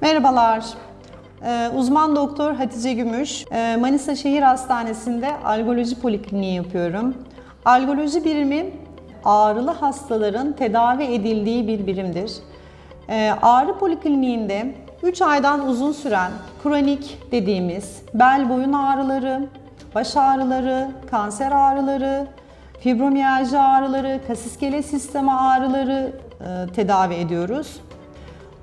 Merhabalar. Ee, Uzman doktor Hatice Gümüş. Ee, Manisa Şehir Hastanesi'nde algoloji polikliniği yapıyorum. Algoloji birimi ağrılı hastaların tedavi edildiği bir birimdir. Ee, Ağrı polikliniğinde 3 aydan uzun süren kronik dediğimiz bel boyun ağrıları, baş ağrıları, kanser ağrıları, fibromiyalji ağrıları, kasiskele sistemi ağrıları e, tedavi ediyoruz.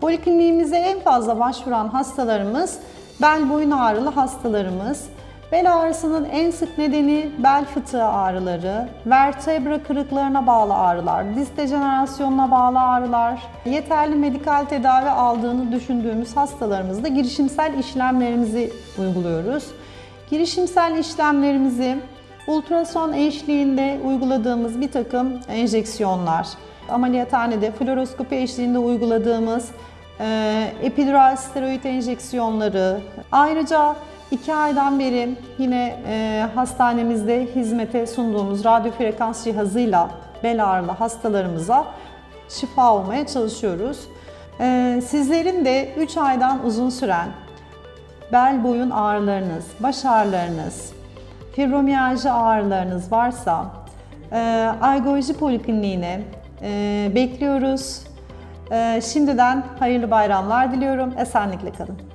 Polikliniğimize en fazla başvuran hastalarımız bel boyun ağrılı hastalarımız. Bel ağrısının en sık nedeni bel fıtığı ağrıları, vertebra kırıklarına bağlı ağrılar, diz dejenerasyonuna bağlı ağrılar, yeterli medikal tedavi aldığını düşündüğümüz hastalarımızda girişimsel işlemlerimizi uyguluyoruz. Girişimsel işlemlerimizi ultrason eşliğinde uyguladığımız bir takım enjeksiyonlar, ameliyathanede fluoroskopi eşliğinde uyguladığımız e, epidural steroid enjeksiyonları, ayrıca iki aydan beri yine e, hastanemizde hizmete sunduğumuz radyo frekans cihazıyla bel ağrılı hastalarımıza şifa olmaya çalışıyoruz. E, sizlerin de 3 aydan uzun süren bel boyun ağrılarınız, baş ağrılarınız, fibromiyalji ağrılarınız varsa e, Algoloji Polikliniğine bekliyoruz. E, şimdiden hayırlı bayramlar diliyorum. Esenlikle kalın.